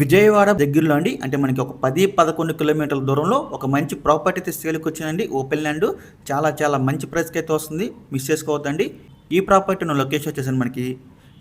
విజయవాడ దగ్గరలో అండి. అంటే మనకి ఒక పది పదకొండు కిలోమీటర్ల దూరంలో ఒక మంచి ప్రాపర్టీ అయితే సేల్కి వచ్చిందండి. ఓపెన్ ల్యాండ్ చాలా చాలా మంచి ప్రైస్కి అయితే వస్తుంది. మిస్ చేసుకోవద్దండి. ఈ ప్రాపర్టీ ఉన్న లొకేషన్ వచ్చేసాను మనకి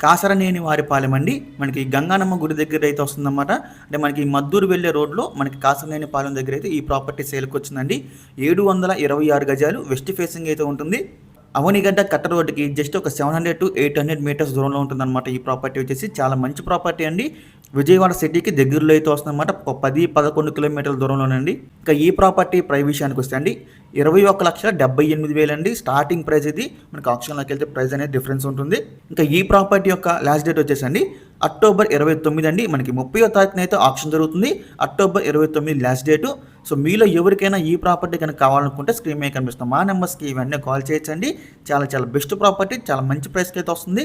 కాసరనేని వారిపాలెం అండి. మనకి గంగానమ్మ గుడి దగ్గర అయితే వస్తుందన్నమాట. అంటే మనకి మద్దూరు వెళ్ళే రోడ్లో మనకి కాసరనేని పాలెం దగ్గర అయితే ఈ ప్రాపర్టీ సేల్కి వచ్చిందండి. ఏడు వందల ఇరవై ఆరు గజాలు వెస్ట్ ఫేసింగ్ అయితే ఉంటుంది. అవనిగడ్డ కట్ట రోడ్డుకి జస్ట్ ఒక seven hundred to eight hundred metres దూరంలో ఉంటుందన్నమాట ఈ ప్రాపర్టీ వచ్చేసి. చాలా మంచి ప్రాపర్టీ అండి. విజయవాడ సిటీకి దగ్గరలో అయితే వస్తుందన్నమాట. ఒక పది పదకొండు కిలోమీటర్ల దూరంలోనండి. ఇంకా ఈ ప్రాపర్టీ ప్రైస్ విషయానికి వస్తే అండి ఇరవై ఒక్క లక్షల డెబ్బై ఎనిమిది వేలు అండి. స్టార్టింగ్ ప్రైస్ ఇది. మనకి ఆప్షన్లోకి వెళ్తే ప్రైస్ అనేది డిఫరెన్స్ ఉంటుంది. ఇంకా ఈ ప్రాపర్టీ యొక్క లాస్ట్ డేట్ వచ్చేసండి అక్టోబర్ ఇరవై తొమ్మిది అండి. మనకి ముప్పై తారీఖున అయితే ఆప్షన్ జరుగుతుంది. అక్టోబర్ ఇరవై తొమ్మిది లాస్ట్ డేటు. సో మీలో ఎవరికైనా ఈ ప్రాపర్టీ కనుక కావాలనుకుంటే స్క్రీన్ మీద కనిపిస్తాం మా నెంబర్స్కి ఇవన్నీ కాల్ చేయొచ్చండి. చాలా చాలా బెస్ట్ ప్రాపర్టీ చాలా మంచి ప్రైస్కి అయితే వస్తుంది.